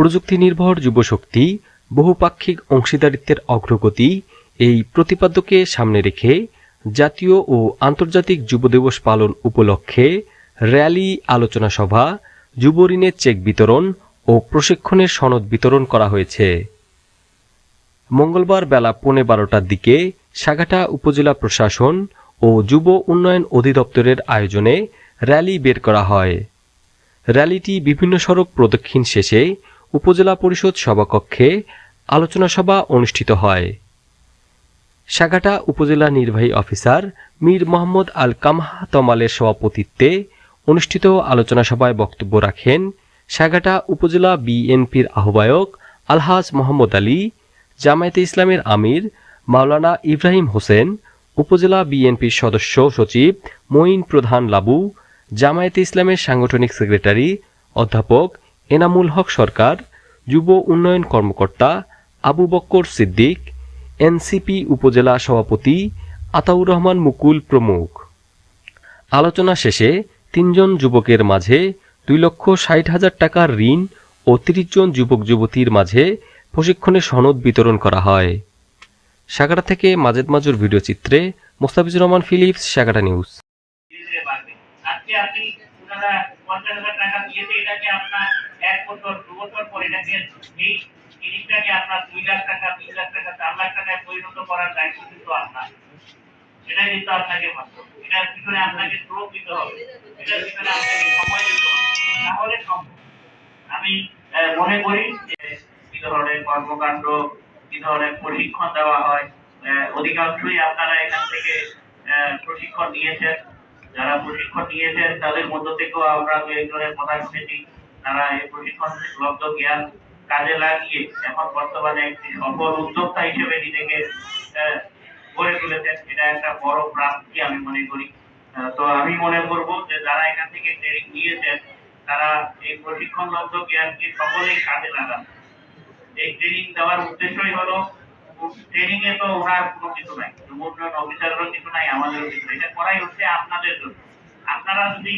প্রযুক্তি নির্ভর যুবশক্তি, বহুপাক্ষিক অংশীদারিত্বের অগ্রগতি, এই প্রতিপাদ্যকে সামনে রেখে জাতীয় ও আন্তর্জাতিক যুব দিবস পালন উপলক্ষে র্যালি, আলোচনা সভা, যুব ঋণের চেক বিতরণ ও প্রশিক্ষণের সনদ বিতরণ করা হয়েছে। মঙ্গলবার বেলা পৌনে বারোটার দিকে সাগাটা উপজেলা প্রশাসন ও যুব উন্নয়ন অধিদপ্তরের আয়োজনে র্যালি বের করা হয়। র্যালিটি বিভিন্ন সড়ক প্রদক্ষিণ শেষে উপজেলা পরিষদ সভাকক্ষে আলোচনা সভা অনুষ্ঠিত হয়। সাগাটা উপজেলা নির্বাহী অফিসার মীর মোহাম্মদ আল কামহা তমালের সভাপতিত্বে অনুষ্ঠিত আলোচনা সভায় বক্তব্য রাখেন সাগাটা উপজেলা বিএনপির আহ্বায়ক আলহাজ মোহাম্মদ আলী, জামায়াতে ইসলামের আমির মাওলানা ইব্রাহিম হোসেন, উপজেলা বিএনপির সদস্য সচিব মঈন প্রধান লাবু, জামায়াতে ইসলামের সাংগঠনিক সেক্রেটারি অধ্যাপক এনামুল হক সরকার, যুব উন্নয়ন কর্মকর্তা আবু বক্কর সিদ্দিক, এনসিপি উপজেলা সভাপতি আতাউর রহমান মুকুল প্রমুখ। আলোচনা শেষে তিনজন যুবকের মাঝে দুই লক্ষ ষাট হাজার টাকার ঋণ ও তিরিশ জন যুবক যুবতীর মাঝে প্রশিক্ষণের সনদ বিতরণ করা হয়। সাগাটা থেকে মাজেদ মাজুর ভিডিও চিত্রে মোস্তাফিজুর রহমান ফিলিপস, সাগাটা নিউজ। আজকে আপনি টাকা দিয়েছে, এটাকে আপনার বছর, দু বছর পর এটাকে এই জিনিসটাকে আপনার দুই লাখ টাকা, তিন লাখ টাকা, চার লাখ টাকায় পরিণত করার দায়িত্ব কিন্তু আপনার। এটাই কিন্তু আপনাকে হবে। এটার আপনাকে দিতে হবে। এটার আপনাকে সময় দিতে হবে। তাহলে আমি মনে করি যে কি ধরনের কর্মকাণ্ড, কি ধরনের প্রশিক্ষণ দেওয়া হয় অধিকাংশই আপনারা এখান থেকে প্রশিক্ষণ নিয়েছেন। যারা প্রশিক্ষণ নিয়েছেন, তাদের মধ্য থেকেও আমরা দু একজনের কথা শুনেছি। তারা এই প্রশিক্ষণ লব্ধ জ্ঞান কাজে লাগিয়ে এখন বর্তমানে একটি সফল উদ্যোক্তা হিসেবে নিজেকে গড়ে তুলেছেন। এটা একটা বড় প্রাপ্তি আমি মনে করি। তো আমি মনে করব যে যারা এখান থেকে ট্রেনিং নিয়েছেন, তারা এই প্রশিক্ষণ লব্ধ জ্ঞানকে সকলেই কাজে লাগান। এই ট্রেনিং দেওয়ার উদ্দেশ্যই হলো, ট্রেনিং এ তো ওনার কোনো কিছু নাই। উন্নয়ন অফিসারেরও কিছু নাই আমাদেরও কিছু এটা করাই হচ্ছে আপনাদের জন্য। আপনারা যদি